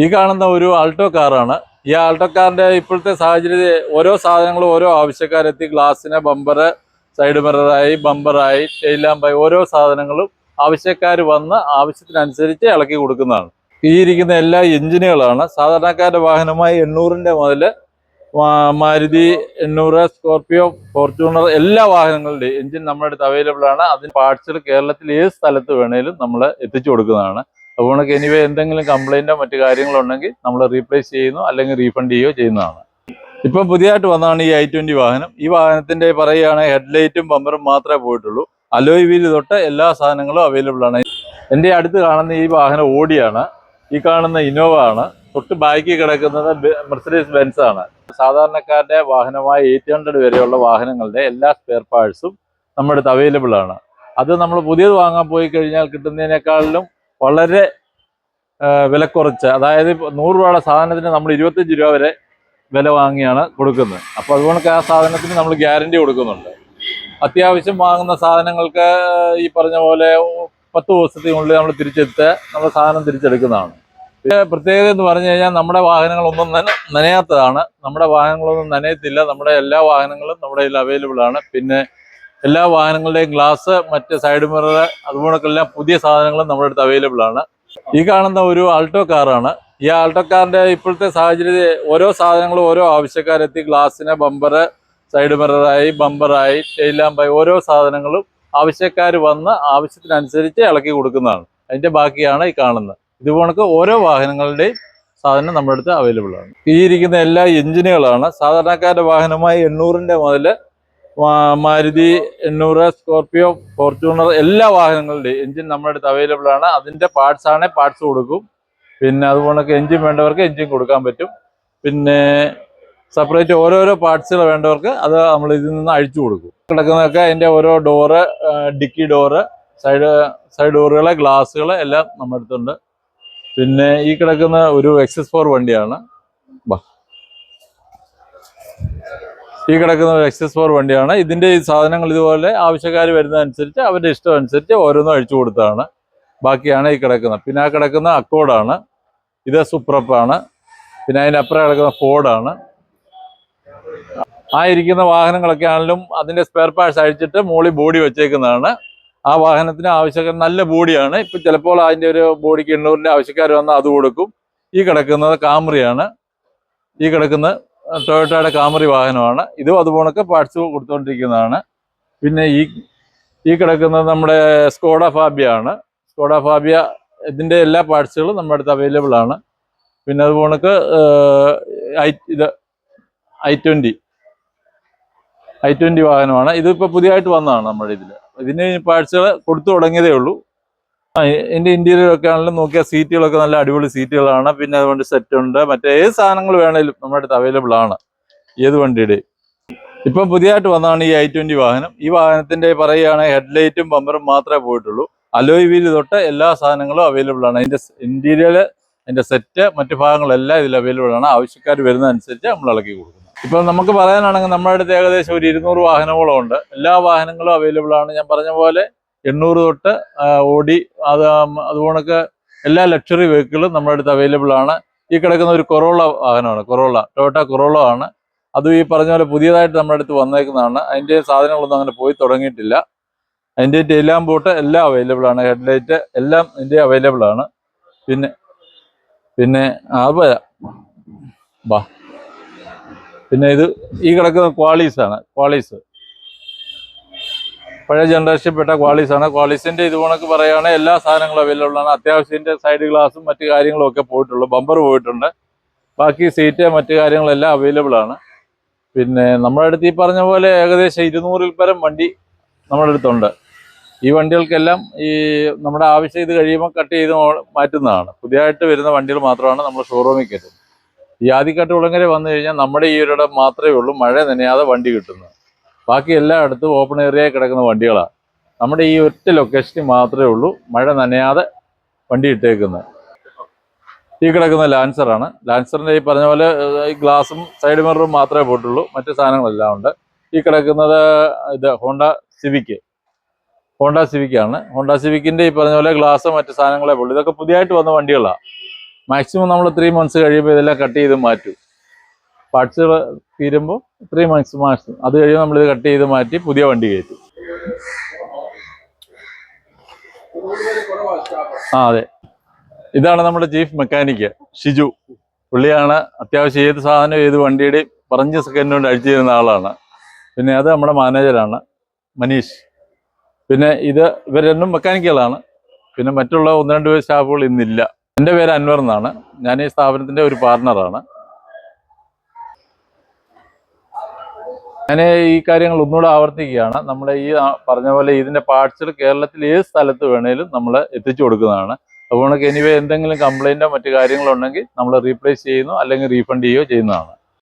ഈ കാണുന്ന ഒരു ആൾട്ടോ കാറാണ്. ഈ ആൾട്ടോ കാറിന്റെ ഇപ്പോഴത്തെ സാഹചര്യത്തിൽ ഓരോ സാധനങ്ങളും ഓരോ ആവശ്യക്കാരെത്തി ഗ്ലാസ്സിന് ബമ്പറ് സൈഡ് മിററായി ബമ്പറായി ടെയിലാമ്പായി ഓരോ സാധനങ്ങളും ആവശ്യക്കാർ വന്ന് ആവശ്യത്തിനനുസരിച്ച് ഇളക്കി കൊടുക്കുന്നതാണ്. ഈ ഇരിക്കുന്ന എല്ലാ എഞ്ചിനുകളാണ്. സാധാരണക്കാരുടെ വാഹനമായി എണ്ണൂറിന്റെ മുതൽ മാരുതി എണ്ണൂറ് സ്കോർപിയോ ഫോർച്യൂണർ എല്ലാ വാഹനങ്ങളുടെയും എഞ്ചിൻ നമ്മുടെ അടുത്ത് അവൈലബിൾ ആണ്. അതിന് പാർട്സുകൾ കേരളത്തിൽ ഏത് സ്ഥലത്ത് വേണേലും നമ്മൾ എത്തിച്ചു കൊടുക്കുന്നതാണ്. അതുകൊണ്ട് എനിവേ എന്തെങ്കിലും കംപ്ലൈന്റോ മറ്റു കാര്യങ്ങളോ ഉണ്ടെങ്കിൽ നമ്മൾ റീപ്ലേസ് ചെയ്യുന്നു അല്ലെങ്കിൽ റീഫണ്ട് ചെയ്യുകയോ ചെയ്യുന്നതാണ്. ഇപ്പം പുതിയതായിട്ട് വന്നതാണ് ഈ ഐ ട്വന്റി വാഹനം. ഈ വാഹനത്തിന്റെ പറയുകയാണെങ്കിൽ ഹെഡ്ലൈറ്റും ബമ്പറും മാത്രമേ പോയിട്ടുള്ളൂ. അലോയ് വീൽ തൊട്ട് എല്ലാ സാധനങ്ങളും അവൈലബിൾ ആണ്. എന്റെ അടുത്ത് കാണുന്ന ഈ വാഹനം ഓടിയാണ്. ഈ കാണുന്ന ഇന്നോവ ആണ്. തൊട്ട് ബാക്കി കിടക്കുന്നത് മെർസഡീസ് ബെൻസ് ആണ്. സാധാരണക്കാരുടെ വാഹനമായ എയ്റ്റ് ഹൺഡ്രഡ് വരെയുള്ള വാഹനങ്ങളുടെ എല്ലാ സ്പെയർ പാർട്സും നമ്മുടെ അടുത്ത് അവൈലബിൾ ആണ്. അത് നമ്മൾ പുതിയത് വാങ്ങാൻ പോയി കഴിഞ്ഞാൽ കിട്ടുന്നതിനേക്കാളിലും വളരെ വില കുറച്ച് അതായത് നൂറ് രൂപയുടെ സാധനത്തിന് നമ്മൾ ഇരുപത്തഞ്ച് രൂപ വരെ വില വാങ്ങിയാണ് കൊടുക്കുന്നത്. അപ്പോൾ അതുകൊണ്ട് ആ സാധനത്തിന് നമ്മൾ ഗ്യാരണ്ടി കൊടുക്കുന്നുണ്ട്. അത്യാവശ്യം വാങ്ങുന്ന സാധനങ്ങൾക്ക് ഈ പറഞ്ഞ പോലെ പത്ത് ദിവസത്തിനുള്ളിൽ നമ്മൾ തിരിച്ചെടുത്ത് നമ്മൾ സാധനം തിരിച്ചെടുക്കുന്നതാണ്. പ്രത്യേകത എന്ന് പറഞ്ഞു കഴിഞ്ഞാൽ നമ്മുടെ വാഹനങ്ങളൊന്നും നന നനയാത്തതാണ്. നമ്മുടെ വാഹനങ്ങളൊന്നും നനയത്തില്ല. നമ്മുടെ എല്ലാ വാഹനങ്ങളും നമ്മുടെ കയ്യിൽ അവൈലബിൾ ആണ്. പിന്നെ എല്ലാ വാഹനങ്ങളുടെയും ഗ്ലാസ് മറ്റ് സൈഡ് മിറർ അതുപോലൊക്കെല്ലാം പുതിയ സാധനങ്ങളും നമ്മുടെ അടുത്ത് അവൈലബിൾ ആണ്. ഈ കാണുന്ന ഒരു ആൾട്ടോ കാറാണ് ഈ ആൾട്ടോ കാറിന്റെ ഇപ്പോഴത്തെ സാഹചര്യത്തിൽ ഓരോ സാധനങ്ങളും ഓരോ ആവശ്യക്കാരെത്തി ഗ്ലാസ്സിന് ബമ്പർ സൈഡ് മിററായി ബമ്പറായി ടെയിൽ ലാമ്പായി ഓരോ സാധനങ്ങളും ആവശ്യക്കാർ വന്ന് ആവശ്യത്തിനനുസരിച്ച് ഇളക്കി കൊടുക്കുന്നതാണ്. അതിന്റെ ബാക്കിയാണ് ഈ കാണുന്നത്. ഇതുപോണക്ക് ഓരോ വാഹനങ്ങളുടെയും സാധനം നമ്മുടെ അടുത്ത് അവൈലബിൾ ആണ്. ഈ ഇരിക്കുന്ന എല്ലാ എഞ്ചിനുകളാണ് സാധാരണക്കാരുടെ വാഹനമായി എണ്ണൂറിന്റെ മുതൽ മാരുതി എണ്ണൂറ് സ്കോർപിയോ ഫോർച്യൂണർ എല്ലാ വാഹനങ്ങളുടെയും എഞ്ചിൻ നമ്മുടെ അടുത്ത് അവൈലബിൾ ആണ്. അതിന്റെ പാർട്സ് ആണ് പാർട്സ് കൊടുക്കും. പിന്നെ അതുപോലെ എഞ്ചിൻ വേണ്ടവർക്ക് എഞ്ചിൻ കൊടുക്കാൻ പറ്റും. പിന്നെ സെപ്പറേറ്റ് ഓരോരോ പാർട്സുകൾ വേണ്ടവർക്ക് അത് നമ്മൾ ഇതിൽ നിന്ന് അഴിച്ചു കൊടുക്കും. കിടക്കുന്നതൊക്കെ അതിന്റെ ഓരോ door dicky door side side ഡോറുകൾ ഗ്ലാസ്സുകൾ എല്ലാം നമ്മുടെ അടുത്തുണ്ട്. പിന്നെ ഈ കിടക്കുന്ന ഒരു എക്സസ് ഫോർ വണ്ടിയാണ്. ഈ കിടക്കുന്ന എക്സസ് ഫോർ വണ്ടിയാണ്. ഇതിന്റെ ഈ സാധനങ്ങൾ ഇതുപോലെ ആവശ്യക്കാർ വരുന്നതനുസരിച്ച് അവരുടെ ഇഷ്ടം അനുസരിച്ച് ഓരോന്നും അഴിച്ചു കൊടുത്തതാണ്. ബാക്കിയാണ് ഈ കിടക്കുന്നത്. പിന്നെ ആ കിടക്കുന്ന അക്കോഡാണ് ഇത് സുപ്രപ്പാണ് പിന്നെ അതിനപ്പുറം കിടക്കുന്ന ഫോർഡാണ് ആ ഇരിക്കുന്ന വാഹനങ്ങളൊക്കെ ആണെങ്കിലും അതിന്റെ സ്പെയർ പാർട്സ് അഴിച്ചിട്ട് മുകളിൽ ബോഡി വെച്ചേക്കുന്നതാണ്. ആ വാഹനത്തിന് ആവശ്യക്കാർ നല്ല ബോഡിയാണ് ഇപ്പം ചിലപ്പോൾ അതിന്റെ ഒരു ബോഡിക്ക് എണ്ണൂറിന്റെ ആവശ്യക്കാർ വന്നാൽ അത് കൊടുക്കും. ഈ കിടക്കുന്നത് കാമറിയാണ് ഈ കിടക്കുന്ന ടൊയോട്ടയുടെ കാമറി വാഹനമാണ്. ഇതും അതുപോലൊക്കെ പാർട്സ് കൊടുത്തുകൊണ്ടിരിക്കുന്നതാണ് പിന്നെ ഈ ഈ കിടക്കുന്നത് നമ്മുടെ സ്കോഡ ഫാബിയ ആണ്. സ്കോഡ ഫാബിയ ഇതിന്റെ എല്ലാ പാർട്സുകളും നമ്മുടെ അടുത്ത് അവൈലബിൾ ആണ്. പിന്നെ അതുപോലൊക്കെ ഐ ഇത് ഐ ട്വന്റി ഐ ട്വന്റി വാഹനമാണ്. ഇതിപ്പോ പുതിയതായിട്ട് വന്നതാണ് നമ്മുടെ ഇതിൽ ഇതിന് പാർട്സുകൾ കൊടുത്തു തുടങ്ങിയതേ ഉള്ളൂ. ഇതിന്റെ ഇന്റീരിയർ ഒക്കെ ആണെങ്കിലും നോക്കിയാൽ സീറ്റുകളൊക്കെ നല്ല അടിപൊളി സീറ്റുകളാണ് പിന്നെ അതുകൊണ്ട് സെറ്റ് ഉണ്ട്. മറ്റേ ഏത് സാധനങ്ങൾ വേണേലും നമ്മുടെ അടുത്ത് അവൈലബിൾ ആണ്. ഏത് വണ്ടിയുടെ ഇപ്പം പുതിയതായിട്ട് വന്നതാണ് ഈ ഐ ട്വന്റി വാഹനം. ഈ വാഹനത്തിന്റെ പറയുകയാണെങ്കിൽ ഹെഡ്ലൈറ്റും ബമ്പറും മാത്രമേ പോയിട്ടുള്ളൂ. അലോയ് വീൽ തൊട്ട് എല്ലാ സാധനങ്ങളും അവൈലബിൾ ആണ്. അതിന്റെ ഇന്റീരിയർ അതിന്റെ സെറ്റ് മറ്റു ഭാഗങ്ങളെല്ലാം ഇതിൽ അവൈലബിൾ ആണ്. ആവശ്യക്കാർ വരുന്നതനുസരിച്ച് നമ്മൾ ഇളക്കി കൊടുക്കുന്നത് ഇപ്പൊ നമുക്ക് പറയാനാണെങ്കിൽ നമ്മുടെ അടുത്ത് ഏകദേശം ഒരു ഇരുന്നൂറ് വാഹനങ്ങളും ഉണ്ട് എല്ലാ വാഹനങ്ങളും അവൈലബിൾ ആണ്. ഞാൻ പറഞ്ഞ പോലെ എണ്ണൂറ് തൊട്ട് ഓടി അത് അതുപോണക്ക് എല്ലാ ലക്ഷറി വെഹിക്കിളും നമ്മുടെ അടുത്ത് അവൈലബിൾ ആണ്. ഈ കിടക്കുന്ന ഒരു കൊറോള വാഹനമാണ് കൊറോള ടൊയോട്ട കൊറോള ആണ്. അതും ഈ പറഞ്ഞ പോലെ പുതിയതായിട്ട് നമ്മുടെ അടുത്ത് വന്നേക്കുന്നതാണ്. അതിന്റെ സാധനങ്ങളൊന്നും അങ്ങനെ പോയി തുടങ്ങിയിട്ടില്ല. അതിന്റെ ടെയിലാം ബോട്ട് എല്ലാം അവൈലബിൾ ആണ്. ഹെഡ്ലൈറ്റ് എല്ലാം ഇതിന്റെ അവൈലബിൾ ആണ്. പിന്നെ പിന്നെ അത് ബാ പിന്നെ ഇത് ഈ കിടക്കുന്ന ക്വാളീസ് ആണ് ക്വാളീസ് പഴയ ജനറേഷൻപ്പെട്ട ക്വാളിസ് ആണ്. ക്വാളിസിന്റെ ഇത് കണക്ക് പറയുകയാണെങ്കിൽ എല്ലാ സാധനങ്ങളും അവൈലബിൾ ആണ്. അത്യാവശ്യത്തിന്റെ സൈഡ് ഗ്ലാസും മറ്റു കാര്യങ്ങളും ഒക്കെ പോയിട്ടുള്ളൂ. ബമ്പർ പോയിട്ടുണ്ട്. ബാക്കി സീറ്റ് മറ്റു കാര്യങ്ങളെല്ലാം അവൈലബിൾ ആണ്. പിന്നെ നമ്മുടെ അടുത്ത് ഈ പറഞ്ഞ പോലെ ഏകദേശം ഇരുന്നൂറിൽ പരം വണ്ടി നമ്മുടെ അടുത്തുണ്ട്. ഈ വണ്ടികൾക്കെല്ലാം ഈ നമ്മുടെ ആവശ്യം ഇത് കഴിയുമ്പോൾ കട്ട് ചെയ്ത് മാറ്റുന്നതാണ്. പുതിയതായിട്ട് വരുന്ന വണ്ടികൾ മാത്രമാണ് നമ്മൾ ഷോറൂമിൽ കയറ്റുന്നത് ഈ ആദ്യക്കാട്ട് ഉളങ്ങരെ വന്നു കഴിഞ്ഞാൽ നമ്മുടെ ഈ ഒരിടം മാത്രമേ ഉള്ളൂ. മഴ നനയാതെ വണ്ടി കിട്ടുന്നത്. ബാക്കി എല്ലായിടത്തും ഓപ്പൺ ഏരിയയിൽ കിടക്കുന്ന വണ്ടികളാണ് നമ്മുടെ ഈ ഒറ്റ ലൊക്കേഷനിൽ മാത്രമേ ഉള്ളൂ. മഴ നനയാതെ വണ്ടി ഇട്ടേക്കുന്നത്. ഈ കിടക്കുന്ന ലാൻസറാണ് ലാൻസറിന്റെ ഈ പറഞ്ഞ പോലെ ഈ ഗ്ലാസും സൈഡ് മിററും മാത്രമേ പോയിട്ടുള്ളൂ. മറ്റു സാധനങ്ങളെല്ലാം ഉണ്ട്. ഈ കിടക്കുന്നത് ഇത് ഹോണ്ട സിവിക്ക് ഹോണ്ട സിവിക്കാണ് ഹോണ്ട സിവിക്കിന്റെ ഈ പറഞ്ഞ പോലെ ഗ്ലാസ് മറ്റു സാധനങ്ങളെ പോലും ഇതൊക്കെ പുതിയതായിട്ട് വന്ന വണ്ടികളാണ് മാക്സിമം നമ്മൾ ത്രീ മന്ത്സ് കഴിയുമ്പോൾ ഇതെല്ലാം കട്ട് ചെയ്ത് മാറ്റും. പാർട്സുകൾ തീരുമ്പോൾ ത്രീ മന്ത്സ് മാസം അത് കഴിയുമ്പോൾ നമ്മളിത് കട്ട് ചെയ്ത് മാറ്റി പുതിയ വണ്ടി കയറ്റും. ആ അതെ. ഇതാണ് നമ്മുടെ ചീഫ് മെക്കാനിക്ക് ഷിജു. പുള്ളിയാണ് അത്യാവശ്യം ഏത് സാധനം ഏത് വണ്ടിയുടെയും പറഞ്ഞ സെക്കൻഡ് കൊണ്ട് അഴിച്ചു തരുന്ന ആളാണ്. പിന്നെ അത് നമ്മുടെ മാനേജറാണ് മനീഷ്. പിന്നെ ഇത് ഇവർ രണ്ടും മെക്കാനിക്കുകളാണ് പിന്നെ മറ്റുള്ള ഒന്ന് രണ്ട് സ്റ്റാഫുകൾ ഇന്നില്ല. എന്റെ പേര് അൻവർ എന്നാണ്. ഞാൻ ഈ സ്ഥാപനത്തിന്റെ ഒരു പാർട്ണറാണ് ഞാൻ ഈ കാര്യങ്ങൾ ഒന്നുകൂടെ ആവർത്തിക്കുകയാണ്. നമ്മൾ ഈ പറഞ്ഞ പോലെ ഇതിന്റെ പാർട്സുകൾ കേരളത്തിൽ ഏത് സ്ഥലത്ത് വേണേലും നമ്മൾ എത്തിച്ചു കൊടുക്കുന്നതാണ്. അതുകൊണ്ട് എനിവേ എന്തെങ്കിലും കംപ്ലൈന്റോ മറ്റു കാര്യങ്ങളോ ഉണ്ടെങ്കിൽ നമ്മൾ റീപ്ലേസ് ചെയ്യുന്നു അല്ലെങ്കിൽ റീഫണ്ട് ചെയ്യുകയോ ചെയ്യുന്നതാണ്.